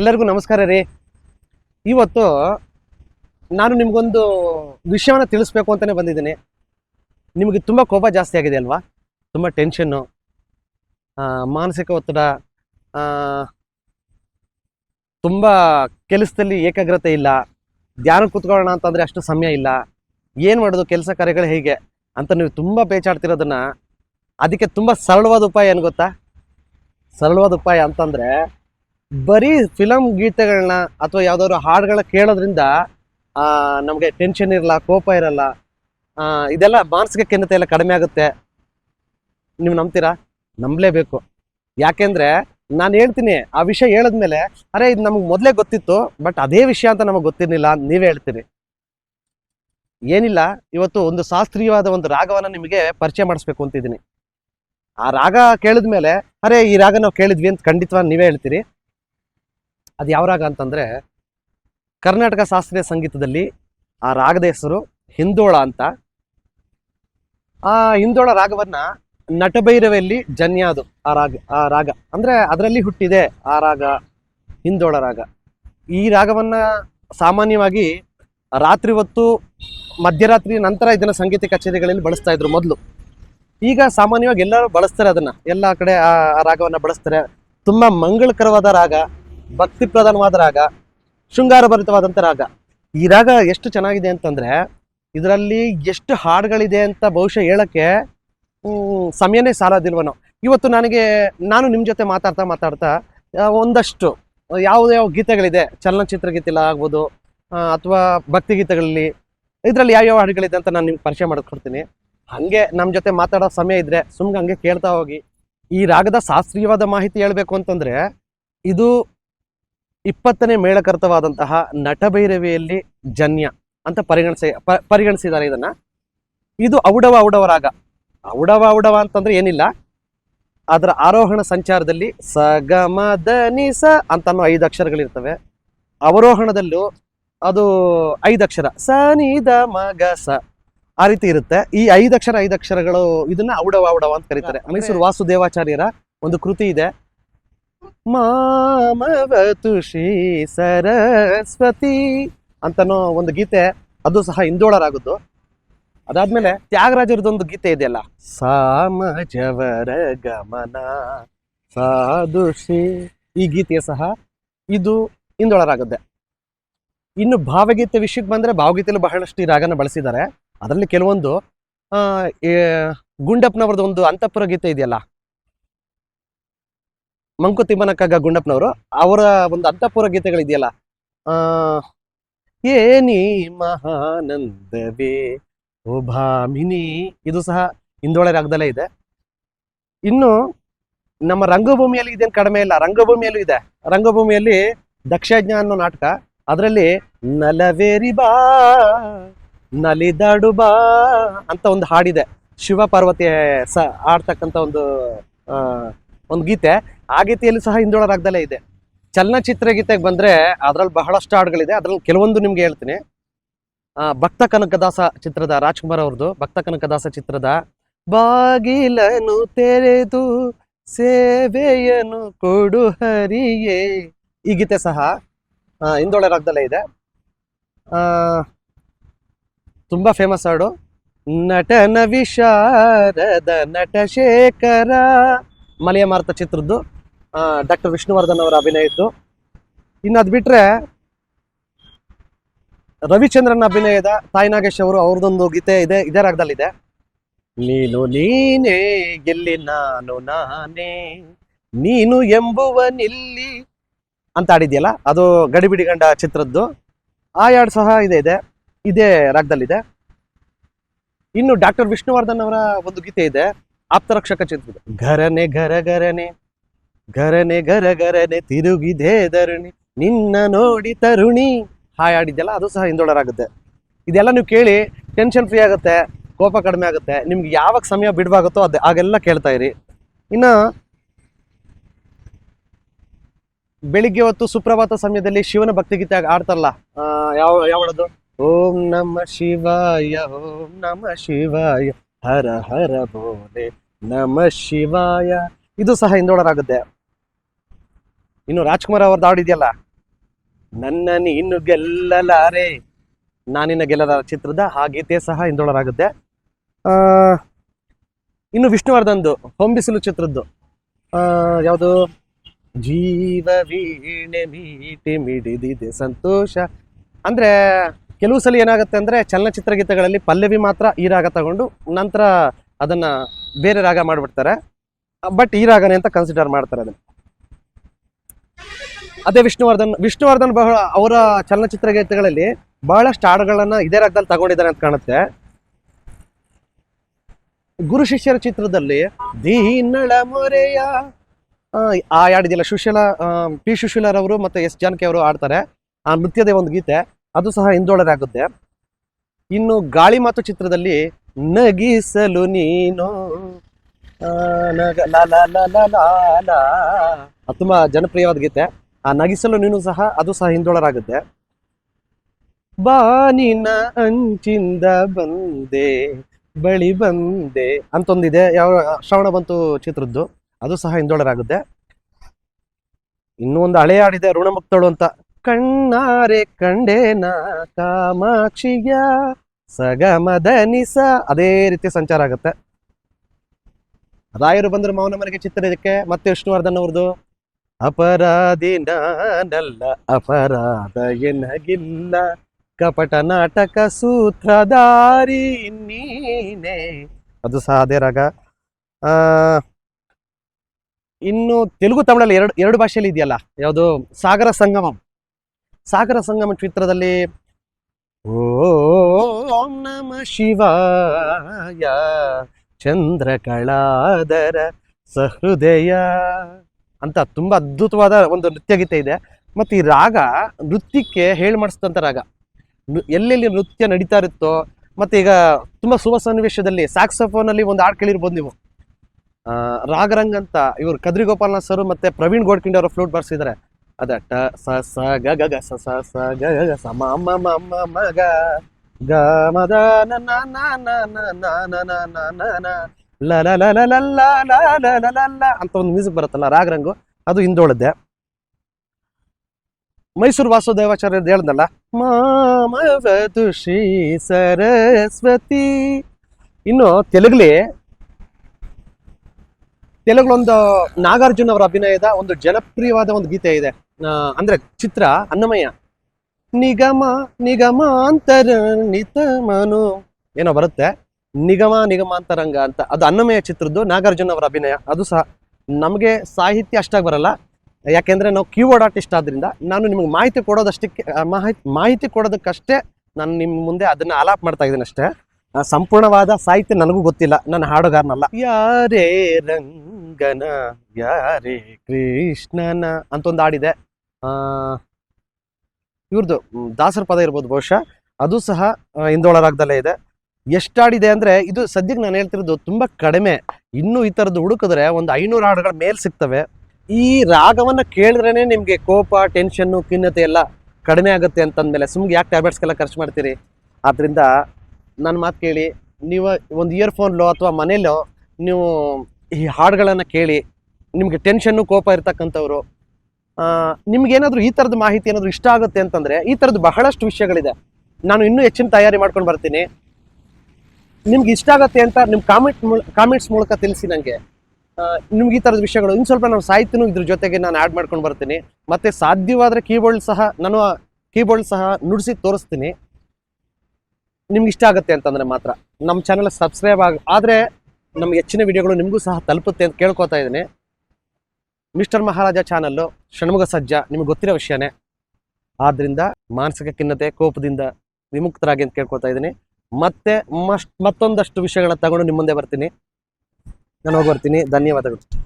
ಎಲ್ಲರಿಗೂ ನಮಸ್ಕಾರ ರೀ. ಇವತ್ತು ನಾನು ನಿಮಗೊಂದು ವಿಷಯವನ್ನು ತಿಳಿಸ್ಬೇಕು ಅಂತಲೇ ಬಂದಿದ್ದೀನಿ. ನಿಮಗೆ ತುಂಬ ಕೋಪ ಜಾಸ್ತಿ ಆಗಿದೆ ಅಲ್ವಾ? ತುಂಬ ಟೆನ್ಷನ್ನು ಮಾನಸಿಕ ಒತ್ತಡ ತುಂಬ ಕೆಲಸದಲ್ಲಿ ಏಕಾಗ್ರತೆ ಇಲ್ಲ. ಧ್ಯಾನ ಕೂತ್ಕೊಳ್ಳೋಣ ಅಂತಂದರೆ ಅಷ್ಟು ಸಮಯ ಇಲ್ಲ. ಏನು ಮಾಡೋದು, ಕೆಲಸ ಕಾರ್ಯಗಳು ಹೇಗೆ ಅಂತ ನೀವು ತುಂಬ ಬೇಚಾಡ್ತಿರೋದನ್ನು ಅದಕ್ಕೆ ತುಂಬ ಸರಳವಾದ ಉಪಾಯ ಏನು ಗೊತ್ತಾ? ಸರಳವಾದ ಉಪಾಯ ಅಂತಂದರೆ ಬರೀ ಫಿಲಮ್ ಗೀತೆಗಳನ್ನ ಅಥವಾ ಯಾವ್ದಾದ್ರು ಹಾಡುಗಳ ಕೇಳೋದ್ರಿಂದ ನಮಗೆ ಟೆನ್ಷನ್ ಇರಲ್ಲ, ಕೋಪ ಇರಲ್ಲ. ಇದೆಲ್ಲ ಮಾನಸಿಕ ಖಿನ್ನತೆ ಎಲ್ಲ ಕಡಿಮೆ ಆಗುತ್ತೆ. ನೀವು ನಂಬ್ತೀರಾ? ನಂಬಲೇಬೇಕು. ಯಾಕೆಂದ್ರೆ ನಾನು ಹೇಳ್ತೀನಿ, ಆ ವಿಷಯ ಹೇಳಿದ್ಮೇಲೆ, ಅರೆ ಇದು ನಮಗೆ ಮೊದಲೇ ಗೊತ್ತಿತ್ತು, ಬಟ್ ಅದೇ ವಿಷಯ ಅಂತ ನಮಗೆ ಗೊತ್ತಿರಲಿಲ್ಲ ನೀವೇ ಹೇಳ್ತೀರಿ. ಏನಿಲ್ಲ, ಇವತ್ತು ಒಂದು ಶಾಸ್ತ್ರೀಯವಾದ ಒಂದು ರಾಗವನ್ನ ನಿಮಗೆ ಪರಿಚಯ ಮಾಡಿಸ್ಬೇಕು ಅಂತಿದ್ದೀನಿ. ಆ ರಾಗ ಕೇಳಿದ್ಮೇಲೆ, ಅರೆ ಈ ರಾಗ ನಾವು ಕೇಳಿದ್ವಿ ಅಂತ ಖಂಡಿತವಾಗಿ ನೀವೇ ಹೇಳ್ತೀರಿ. ಅದು ಯಾವ ರಾಗ ಅಂತಂದ್ರೆ ಕರ್ನಾಟಕ ಶಾಸ್ತ್ರೀಯ ಸಂಗೀತದಲ್ಲಿ ಆ ರಾಗದ ಹೆಸರು ಹಿಂದೋಳ ಅಂತ. ಆ ಹಿಂದೋಳ ರಾಗವನ್ನ ನಟಭೈರವೆಯಲ್ಲಿ ಜನ್ಯಾದು ಆ ರಾಗ ಆ ರಾಗ. ಅಂದ್ರೆ ಅದರಲ್ಲಿ ಹುಟ್ಟಿದೆ ಆ ರಾಗ, ಹಿಂದೋಳ ರಾಗ. ಈ ರಾಗವನ್ನ ಸಾಮಾನ್ಯವಾಗಿ ರಾತ್ರಿ ಹೊತ್ತು ಮಧ್ಯರಾತ್ರಿ ನಂತರ ಇದನ್ನ ಸಂಗೀತ ಕಚೇರಿಗಳಲ್ಲಿ ಬಳಸ್ತಾ ಇದ್ರು ಮೊದಲು. ಈಗ ಸಾಮಾನ್ಯವಾಗಿ ಎಲ್ಲರೂ ಬಳಸ್ತಾರೆ ಅದನ್ನ. ಎಲ್ಲ ಕಡೆ ಆ ರಾಗವನ್ನ ಬಳಸ್ತಾರೆ. ತುಂಬಾ ಮಂಗಳಕರವಾದ ರಾಗ. ಭಕ್ತಿ ಪ್ರಧಾನವಾದ ರಾಗ ಶೃಂಗಾರ ಭರಿತವಾದಂಥ ರಾಗ. ಈ ರಾಗ ಎಷ್ಟು ಚೆನ್ನಾಗಿದೆ ಅಂತಂದ್ರೆ ಇದರಲ್ಲಿ ಎಷ್ಟು ಹಾಡುಗಳಿದೆ ಅಂತ ಬಹುಶಃ ಹೇಳಕ್ಕೆ ಸಮಯನೇ ಸಾಲದಿಲ್ವನೋ. ಇವತ್ತು ನನಗೆ, ನಾನು ನಿಮ್ಮ ಜೊತೆ ಮಾತಾಡ್ತಾ ಮಾತಾಡ್ತಾ ಒಂದಷ್ಟು ಯಾವ ಗೀತೆಗಳಿದೆ, ಚಲನಚಿತ್ರ ಗೀತೆ ಆಗ್ಬೋದು ಅಥವಾ ಭಕ್ತಿ ಗೀತೆಗಳಲ್ಲಿ, ಇದರಲ್ಲಿ ಯಾವ ಯಾವ ಹಾಡುಗಳಿದೆ ಅಂತ ನಾನು ನಿಮ್ಗೆ ಪರಿಚಯ ಮಾಡಿಕೊಡ್ತೀನಿ. ಹಂಗೆ ನಮ್ಮ ಜೊತೆ ಮಾತಾಡೋ ಸಮಯ ಇದ್ರೆ ಸುಮ್ಮನೆ ಹಂಗೆ ಕೇಳ್ತಾ ಹೋಗಿ. ಈ ರಾಗದ ಶಾಸ್ತ್ರೀಯವಾದ ಮಾಹಿತಿ ಹೇಳಬೇಕು ಅಂತಂದ್ರೆ, ಇದು ಇಪ್ಪತ್ತನೇ ಮೇಳಕರ್ತವಾದಂತಹ ನಟಭೈರವಿಯಲ್ಲಿ ಜನ್ಯ ಅಂತ ಪರಿಗಣಿಸ ಪರಿಗಣಿಸಿದ್ದಾರೆ ಇದನ್ನ. ಇದು ಔಡವ ಔಡವ ರಾಗ. ಔಡವ ಔಡವ ಅಂತಂದ್ರೆ ಏನಿಲ್ಲ. ಅದರ ಆರೋಹಣ ಸಂಚಾರದಲ್ಲಿ ಸ ಗ ಮ ದ ನಿ ಸ ಅಂತ ಅನ್ನೋ ಐದು ಅಕ್ಷರಗಳಿರ್ತವೆ. ಅವರೋಹಣದಲ್ಲೂ ಅದು ಐದು ಅಕ್ಷರ. ಸ ನಿ ದ ಮ ಗ ಸ ಆ ರೀತಿ ಇರುತ್ತೆ. ಈ ಐದು ಅಕ್ಷರ ಐದು ಅಕ್ಷರಗಳು ಇದನ್ನ ಔಡವ ಔಡವ ಅಂತ ಕರೀತಾರೆ. ಮೈಸೂರು ವಾಸುದೇವಾಚಾರ್ಯರ ಒಂದು ಕೃತಿ ಇದೆ. ಮಾಮವತು ತುಷಿ ಸರಸ್ವತಿ ಅಂತನೋ ಒಂದು ಗೀತೆ, ಅದು ಸಹ ಹಿಂದೋಳರಾಗುದು ಅದಾದ್ಮೇಲೆ ತ್ಯಾಗರಾಜರದೊಂದು ಗೀತೆ ಇದೆಯಲ್ಲ, ಸಾಮಜವರ ಗಮನ ಸಾಧುಷಿ. ಈ ಗೀತೆ ಸಹ ಇದು ಹಿಂದೋಳರಾಗುತ್ತೆ ಇನ್ನು ಭಾವಗೀತೆ ವಿಷಯಕ್ಕೆ ಬಂದ್ರೆ ಭಾವಗೀತೆಯಲ್ಲಿ ಬಹಳಷ್ಟು ಈ ರಾಗನ ಬಳಸಿದ್ದಾರೆ. ಅದರಲ್ಲಿ ಕೆಲವೊಂದು ಗುಂಡಪ್ಪನವ್ರದ್ದು ಒಂದು ಅಂತಃಪುರ ಗೀತೆ ಇದೆಯಲ್ಲ ಮಂಕುತಿಮ್ಮನಕ್ಕಾಗ ಗುಂಡಪ್ಪನವರು, ಅವರ ಒಂದು ಅಂತಃಪುರ ಗೀತೆಗಳಿದೆಯಲ್ಲ, ಆ ಏನಿ ಮಹಾನಂದವೇ, ಓ ಭಾಮಿನಿ, ಇದು ಸಹ ಹಿಂದೋಳೆ ರಾಗದಲ್ಲೇ ಇದೆ. ಇನ್ನು ನಮ್ಮ ರಂಗಭೂಮಿಯಲ್ಲಿ ಇದೇನು ಕಡಿಮೆ ಇಲ್ಲ, ರಂಗಭೂಮಿಯಲ್ಲೂ ಇದೆ. ರಂಗಭೂಮಿಯಲ್ಲಿ ದಕ್ಷಜ್ಞ ಅನ್ನೋ ನಾಟಕ, ಅದರಲ್ಲಿ ನಲವೇರಿ ಬಾ, ನಲಿದಾಡು ಬಾ ಅಂತ ಒಂದು ಹಾಡಿದೆ. ಶಿವ ಪಾರ್ವತಿ ಸ ಆಡ್ತಕ್ಕಂಥ ಒಂದು ಒಂದು ಗೀತೆ, ಆ ಗೀತೆಯಲ್ಲಿ ಸಹ ಹಿಂದೋಳ ರಾಗದಲ್ಲೇ ಇದೆ. ಚಲನಚಿತ್ರ ಗೀತೆಗೆ ಬಂದ್ರೆ ಅದರಲ್ಲಿ ಬಹಳಷ್ಟು ಹಾಡುಗಳಿದೆ. ಅದರಲ್ಲಿ ಕೆಲವೊಂದು ನಿಮ್ಗೆ ಹೇಳ್ತೀನಿ. ಭಕ್ತ ಕನಕದಾಸ ಚಿತ್ರದ, ರಾಜ್ಕುಮಾರ್ ಅವ್ರದ್ದು ಭಕ್ತ ಕನಕದಾಸ ಚಿತ್ರದ ಬಾಗಿಲನು ತೆರೆದು ಸೇವೆಯನ್ನು ಕೊಡು ಹರಿಯೇ. ಈ ಗೀತೆ ಸಹ ಹಿಂದುಳ ರಾಗದಲ್ಲೇ ಇದೆ. ತುಂಬಾ ಫೇಮಸ್ ಹಾಡು. ನಟನ ವಿಶಾರದ ನಟ ಶೇಖರ ಮಲೆಯ ಮಾರುತ ಚಿತ್ರದ್ದು ಡಾಕ್ಟರ್ ವಿಷ್ಣುವರ್ಧನ್ ಅವರ ಅಭಿನಯ ಇತ್ತು ಇನ್ನು ಅದ್ ಬಿಟ್ರೆ, ರವಿಚಂದ್ರನ್ ಅಭಿನಯದ ತಾಯಿ ನಾಗೇಶ್ ಅವರು ಅವ್ರದ್ದೊಂದು ಗೀತೆ ಇದೆ, ಇದೇ ರಾಗದಲ್ಲಿದೆ. ನೀನು ನೀನೇ ಗೆಲ್ಲಿ ನಾನು ನಾನೇ, ನೀನು ಎಂಬುವ ನಿಲ್ಲಿ ಅಂತ ಆಡಿದ್ಯಲ್ಲ ಅದು ಗಡಿಬಿಡಿ ಗಂಡ ಚಿತ್ರದ್ದು. ಆ ಯಾಡ್ ಸಹ ಇದೆ ಇದೆ, ಇದೇ ರಾಗದಲ್ಲಿದೆ. ಇನ್ನು ಡಾಕ್ಟರ್ ವಿಷ್ಣುವರ್ಧನ್ ಅವರ ಒಂದು ಗೀತೆ ಇದೆ. ಆಪ್ತರಕ್ಷಕ ಚಿತ್ರ ಘರನೆ ಘರ ಘರನೆ ಘರನೆ ಘರ ಘರನೆ ತಿರುಗಿದೆ ಧರಣಿ, ನಿನ್ನ ನೋಡಿ ತರುಣಿ. ಹಾಯ್ ಆಡಿದ್ದೆಲ್ಲ ಅದು ಸಹ ಹಿಂದೊಳರಾಗುತ್ತೆ. ಇದೆಲ್ಲ ನೀವು ಕೇಳಿ ಟೆನ್ಷನ್ ಫ್ರೀ ಆಗುತ್ತೆ, ಕೋಪ ಕಡಿಮೆ ಆಗುತ್ತೆ, ನಿಮ್ಗೆ ಯಾವಾಗ ಸಮಯ ಬಿಡುವಾಗುತ್ತೋ ಅದು ಆಗೆಲ್ಲ ಕೇಳ್ತಾ ಇರಿ. ಇನ್ನ, ಬೆಳಿಗ್ಗೆ ಹೊತ್ತು ಸುಪ್ರಭಾತ ಸಮಯದಲ್ಲಿ ಶಿವನ ಭಕ್ತಿಗೀತೆ ಆಡ್ತಾರಲ್ಲ ಯಾವ, ಯಾವಳದು? ಓಂ ನಮ ಶಿವಾಯ, ಓಂ ನಮ ಶಿವಾಯ, ಹರ ಹರ ಬೋಲೆ. ನಮ ಶಿವಾಯ. ಇದು ಸಹ ಹಿಂದೋಡರಾಗುತ್ತೆ ಇನ್ನು ರಾಜ್ಕುಮಾರ್ ಅವ್ರದ್ದು ಹಾಡಿದೆಯಲ್ಲ ನನ್ನ ನೀನು ಗೆಲ್ಲಲಾರೆ. ನಾನಿನ ಗೆಲ್ಲದ ಚಿತ್ರದ ಆ ಗೀತೆ ಸಹ ಹಿಂದೊಳರಾಗುತ್ತೆ. ಆ, ಇನ್ನು ವಿಷ್ಣುವರ್ಧನ್ದು ಹೊಂಬಿಸಿಲು ಚಿತ್ರದ್ದು. ಯಾವುದು? ಜೀವ ವೀಣೆ ಮೀಟಿ ಮಿಡಿದಿದೆ ಸಂತೋಷ. ಅಂದ್ರೆ ಕೆಲವು ಸಲ ಏನಾಗುತ್ತೆ ಅಂದ್ರೆ ಚಲನಚಿತ್ರ ಗೀತೆಗಳಲ್ಲಿ ಪಲ್ಲವಿ ಮಾತ್ರ ಈ ರಾಗ ತಗೊಂಡು ನಂತರ ಅದನ್ನ ಬೇರೆ ರಾಗ ಮಾಡ್ಬಿಡ್ತಾರೆ. ಬಟ್ ಈ ರಾಗನೇ ಅಂತ ಕನ್ಸಿಡರ್ ಮಾಡ್ತಾರೆ ಅದನ್ನ. ಅದೇ ವಿಷ್ಣುವರ್ಧನ್ ವಿಷ್ಣುವರ್ಧನ್ ಬಹಳ ಅವರ ಚಲನಚಿತ್ರ ಗೀತೆಗಳಲ್ಲಿ ಬಹಳಷ್ಟು ಹಾಡುಗಳನ್ನ ಇದೇ ರಾಗದಲ್ಲಿ ತಗೊಂಡಿದ್ದಾರೆ ಅಂತ ಕಾಣುತ್ತೆ. ಗುರು ಶಿಷ್ಯರ ಚಿತ್ರದಲ್ಲಿ ದೀನಳ ಮೊರೆಯ ಆ, ಹಾಡಿದೆಯಲ್ಲ ಸುಶೀಲ ಪಿ ಪಿ ಸುಶೀಲರವರು ಮತ್ತೆ ಎಸ್ ಜಾನಕಿ ಅವರು ಆಡ್ತಾರೆ ಆ ನೃತ್ಯದ ಒಂದು ಗೀತೆ. ಅದು ಸಹ ಹಿಂದೋಳರಾಗುತ್ತೆ. ಇನ್ನು ಗಾಳಿ ಮಾತು ಚಿತ್ರದಲ್ಲಿ ನಗಿಸಲು ನೀನು. ಅದು ತುಂಬಾ ಜನಪ್ರಿಯವಾದ ಗೀತೆ. ಆ, ನಗಿಸಲು ನೀನು ಸಹ, ಅದು ಸಹ ಹಿಂದೊಳರಾಗುತ್ತೆ. ಬಾನಿನ ಅಂಚಿಂದ ಬಂದೆ, ಬಳಿ ಬಂದೆ ಅಂತೊಂದಿದೆ. ಯಾವ, ಶ್ರವಣ ಬಂತು ಚಿತ್ರದ್ದು, ಅದು ಸಹ ಹಿಂದೊಳರಾಗುತ್ತೆ. ಇನ್ನೂ ಒಂದು ಹಳೆ ಹಾಡಿದೆ ಋಣಮುಕ್ತಳು ಅಂತ. ಕಣ್ಣಾರೆ ಕಂಡೇನಾ ಕಾಮಾಕ್ಷಿಯ ಸಗಮದ ನಿಸ ಅದೇ ರೀತಿ ಸಂಚಾರ ಆಗುತ್ತೆ. ರಾಯರು ಬಂದರು ಮೌನ ಮನೆಗೆ ಚಿತ್ರಕ್ಕೆ ಮತ್ತೆ ವಿಷ್ಣುವರ್ಧನ್ ಅವ್ರದ್ದು ಅಪರಾಧಿ ನಾನಲ್ಲ ಅಪರಾಧ ಎನಗಿಲ್ಲ ಕಪಟ ನಾಟಕ ಸೂತ್ರಧಾರಿ ನೀನೆ ಅದು ಸಹ ಅದೇ ರಾಗ. ಆ, ಇನ್ನು ತೆಲುಗು ತಮಿಳಲ್ಲಿ ಎರಡು ಎರಡು ಭಾಷೆಯಲ್ಲಿ ಇದೆಯಲ್ಲ, ಯಾವುದು, ಸಾಗರ ಸಂಗಮಂ. ಸಾಗರ ಸಂಗಮ ಚಿತ್ರದಲ್ಲಿ ಓಂ ನಮ ಶಿವಾಯ. ಚಂದ್ರಕಳಾದರ ಸಹೃದಯ. ಅಂತ ತುಂಬಾ ಅದ್ಭುತವಾದ ಒಂದು ನೃತ್ಯ ಗೀತೆ ಇದೆ. ಮತ್ತು ಈ ರಾಗ ನೃತ್ಯಕ್ಕೆ ಹೇಳಿ ರಾಗ. ಎಲ್ಲೆಲ್ಲಿ ನೃತ್ಯ ನಡೀತಾ ಇರುತ್ತೋ, ಮತ್ತೆ ಈಗ ತುಂಬಾ ಶುಭ ಸನ್ನಿವೇಶದಲ್ಲಿ ಅಲ್ಲಿ ಒಂದು ಹಾಡು ಕೇಳಿರ್ಬೋದು ನೀವು. ರಾಗರಂಗ್ ಅಂತ ಇವರು ಕದ್ರಿ ಗೋಪಾಲನಾಥ್ ಸರ್ ಮತ್ತೆ ಪ್ರವೀಣ್ ಗೋಡ್ಕಿಂಡಿ ಅವರು ಫ್ಲೂಟ್ ಬರ್ಸಿದ್ದಾರೆ. ಅದ ಟ ಸ ಸ ಗ ಗ ಗ ಸ ಸ ಸ ಗ ಗ ಗ ಸ ಮ ಮ ಮ ಮ ಮ ಗ ಗ ಮ ದ ನ ನ ನ ನ ನ ನ ನ ನ ನ ನ ನ ಲ ಲ ಲ ಲ ಲ ಲ ಲ ಲ ಲ ಲ ಲ ಅಂತ ಒಂದು ಮ್ಯೂಸಿಕ್ ಬರುತ್ತಲ್ಲ ರಾಗರಂಗು ಅದು ಹಿಂದೋಳದ್ದೆ ಮೈಸೂರು ವಾಸುದೇವಾಚಾರ್ಯ ಹೇಳ್ದಲ್ಲ ಮಾಮವದು ಶ್ರೀ ಸರಸ್ವತಿ ಇನ್ನು ತೆಲುಗಲಿ ತೆಲುಗಲೊಂದು ನಾಗಾರ್ಜುನ ಅವರ ಅಭಿನಯದ ಒಂದು ಜನಪ್ರಿಯವಾದ ಒಂದು ಗೀತೆ ಇದೆ ಅಂದ್ರೆ ಚಿತ್ರ ಅನ್ನಮಯ್ಯ ನಿಗಮ ನಿಗಮಾಂತರ ನಿತಮನು ಏನೋ ಬರುತ್ತೆ? ನಿಗಮ, ನಿಗಮಾಂತರಂಗ ಅಂತ. ಅದು ಅನ್ನಮಯ ಚಿತ್ರದ್ದು, ನಾಗಾರ್ಜುನ ಅವರ ಅಭಿನಯ. ಅದು ಸಹ ನಮಗೆ ಸಾಹಿತ್ಯ ಅಷ್ಟಾಗಿ ಬರಲ್ಲ. ಯಾಕೆಂದ್ರೆ ನಾವು ಕೀಬೋರ್ಡ್ ಆರ್ಟಿಸ್ಟ್ ಆದ್ರಿಂದ ನಾನು ನಿಮಗೆ ಮಾಹಿತಿ ಕೊಡೋದಷ್ಟಕ್ಕೆ ಮಾಹಿತಿ ಮಾಹಿತಿ ಕೊಡೋದಕ್ಕಷ್ಟೇ ನಾನು ನಿಮ್ಮ ಮುಂದೆ ಅದನ್ನ ಅಲಾಪ್ ಮಾಡ್ತಾ ಇದ್ದೀನಿ ಅಷ್ಟೇ. ಸಂಪೂರ್ಣವಾದ ಸಾಹಿತ್ಯ ನನಗೂ ಗೊತ್ತಿಲ್ಲ. ನಾನು ಹಾಡುಗಾರನಲ್ಲ. ಯಾರೇ ರಂಗನ, ಯಾರೇ ಕೃಷ್ಣನ ಅಂತ ಒಂದು ಹಾಡಿದೆ. ಇವ್ರದ್ದು ದಾಸರ ಪದ ಇರ್ಬೋದು ಬಹುಶಃ. ಅದು ಸಹ ಹಿಂದೋಳ ರಾಗದಲ್ಲೇ ಇದೆ. ಎಷ್ಟಾಡಿದೆ ಅಂದರೆ, ಇದು ಸದ್ಯಕ್ಕೆ ನಾನು ಹೇಳ್ತಿರೋದು ತುಂಬ ಕಡಿಮೆ. ಇನ್ನೂ ಈ ಥರದ್ದು ಹುಡುಕಿದ್ರೆ ಒಂದು ಐನೂರು ಹಾಡುಗಳ ಮೇಲೆ ಸಿಗ್ತವೆ. ಈ ರಾಗವನ್ನು ಕೇಳಿದ್ರೇ ನಿಮಗೆ ಕೋಪ ಟೆನ್ಷನ್ನು ಖಿನ್ನತೆ ಎಲ್ಲ ಕಡಿಮೆ ಆಗುತ್ತೆ ಅಂತಂದಮೇಲೆ, ಸುಮ್ಗೆ ಯಾಕೆ ಟ್ಯಾಬ್ಲೆಟ್ಸ್ಗೆಲ್ಲ ಖರ್ಚು ಮಾಡ್ತೀರಿ? ಆದ್ದರಿಂದ ನನ್ನ ಮಾತು ಕೇಳಿ, ನೀವು ಒಂದು ಇಯರ್ಫೋನ್ಲೋ ಅಥವಾ ಮನೇಲೋ, ನೀವು ಈ ಹಾಡುಗಳನ್ನು ಕೇಳಿ, ನಿಮಗೆ ಟೆನ್ಷನ್ನು ಕೋಪ ಇರ್ತಕ್ಕಂಥವ್ರು ನಿಮ್ಗೇನಾದರೂ ಈ ತರದ ಮಾಹಿತಿ ಏನಾದರೂ ಇಷ್ಟ ಆಗುತ್ತೆ ಅಂತಂದ್ರೆ ಈ ತರದ ಬಹಳಷ್ಟು ವಿಷಯಗಳಿದೆ. ನಾನು ಇನ್ನೂ ಹೆಚ್ಚಿನ ತಯಾರಿ ಮಾಡ್ಕೊಂಡು ಬರ್ತೀನಿ. ನಿಮ್ಗೆ ಇಷ್ಟ ಆಗುತ್ತೆ ಅಂತ ನಿಮ್ಮ ಕಾಮೆಂಟ್ ಕಾಮೆಂಟ್ಸ್ ಮೂಲಕ ತಿಳಿಸಿ ನನಗೆ ನಿಮ್ಗೆ ಈ ತರದ ವಿಷಯಗಳು ಇನ್ನು ಸ್ವಲ್ಪ ನಾನು ಸಾಹಿತ್ಯನೂ ಇದ್ರ ಜೊತೆಗೆ ನಾನು ಆ್ಯಡ್ ಮಾಡ್ಕೊಂಡು ಬರ್ತೀನಿ. ಮತ್ತೆ ಸಾಧ್ಯವಾದರೆ ಕೀಬೋರ್ಡ್ ಸಹ ನಾನು ಕೀಬೋರ್ಡ್ ಸಹ ನುಡಿಸಿ ತೋರಿಸ್ತೀನಿ. ನಿಮ್ಗೆ ಇಷ್ಟ ಆಗುತ್ತೆ ಅಂತಂದ್ರೆ ಮಾತ್ರ. ನಮ್ಮ ಚಾನಲ್ ಸಬ್ಸ್ಕ್ರೈಬ್ ಆಗ, ಆದರೆ ನಮ್ಗೆ ಹೆಚ್ಚಿನ ವಿಡಿಯೋಗಳು ನಿಮಗೂ ಸಹ ತಲುಪುತ್ತೆ ಅಂತ ಕೇಳ್ಕೊತಾ ಇದ್ದೀನಿ. ಮಿಸ್ಟರ್ ಮಹಾರಾಜ ಚಾನಲ್ಲು ಷಣ್ಮುಗ ಸಜ್ಜ ನಿಮಗೆ ಗೊತ್ತಿರೋ ವಿಷಯನೇ. ಆದ್ದರಿಂದ ಮಾನಸಿಕ ಖಿನ್ನತೆ, ಕೋಪದಿಂದ ವಿಮುಕ್ತರಾಗಿ ಅಂತ ಕೇಳ್ಕೊತಾ ಇದ್ದೀನಿ. ಮತ್ತೆ ಮಸ್ಟ್ ಮತ್ತೊಂದಷ್ಟು ವಿಷಯಗಳನ್ನ ತಗೊಂಡು ನಿಮ್ಮ ಮುಂದೆ ಬರ್ತೀನಿ. ನಾನು ಹೋಗಿ ಬರ್ತೀನಿ. ಧನ್ಯವಾದಗಳು.